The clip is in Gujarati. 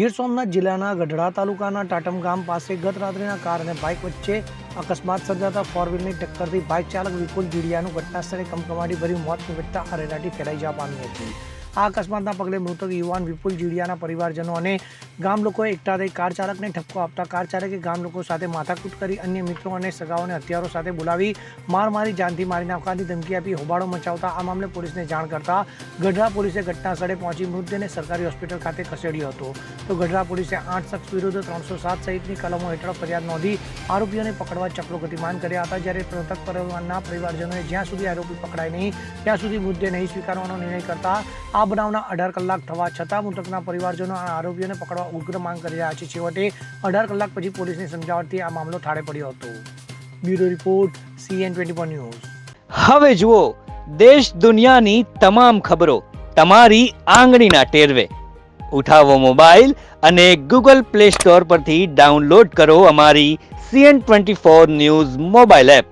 ગીર સોમનાથ જિલ્લાના ગઢડા તાલુકાના ટાટમ ગામ પાસે ગત રાત્રિના કાર અને બાઇક વચ્ચે અકસ્માત સર્જાતા ફોર વ્હીલની ટક્કરથી બાઇક ચાલક વિપુલ જીડિયાનું ઘટનાસ્થળે કમકમાટી ભર્યું, મોત નિપજતા અરેરાટી ફેલાઈ જવા પામી હતી. આ અકસ્માતના પગલે મૃતક યુવાન વિપુલ જીડિયાના પરિવારજનો અને ગામ લોકોએ એકઠા થઈ કાર ચાલકને ઠપકો આપતા કાર ચાલકે ગામ લોકો સાથે માથાકૂટ કરી અન્ય મિત્રો અને સગાઓને હથિયારો સાથે બોલાવી માર મારી, જાનથી મારી નાખવાની ધમકી આપી હોબાળો મચાવતા આ મામલે પોલીસને જાણ કરતા ગઢડા પોલીસે ઘટના સ્થળે પહોંચી મૃતદેહને સરકારી હોસ્પિટલ ખાતે ખસેડ્યો હતો. તો ગઢડા પોલીસે આઠ શખ્સ વિરુદ્ધ ત્રણસો સાત સહિતની કલમો હેઠળ ફરિયાદ નોંધી આરોપીઓને પકડવા ચક્રો ગતિમાન કર્યા હતા. જ્યારે મૃતક પરિવારના પરિવારજનોએ જ્યાં સુધી આરોપી પકડાય નહીં, ત્યાં સુધી મુદ્દે નહીં સ્વીકારવાનો નિર્ણય કરતા આ બનાવના અઢાર કલાક થવા છતાં મૃતકના પરિવારજનો આ આરોપીઓને પકડવા ઉગ્ર માંગ કરી રહ્યા છે. છેવટે અઢાર કલાક પછી પોલીસની સમજાવટથી આ મામલો ઠારે પડ્યો હતો. Bureau report, CN twenty news. હવે જુઓ, દેશ દુનિયાની તમામ ખબરો તમારી આંગળીના ટેરવે. ઉઠાવો મોબાઈલ અને ગૂગલ પ્લે સ્ટોર પરથી ડાઉનલોડ કરો અમારી CN twenty four news mobile app.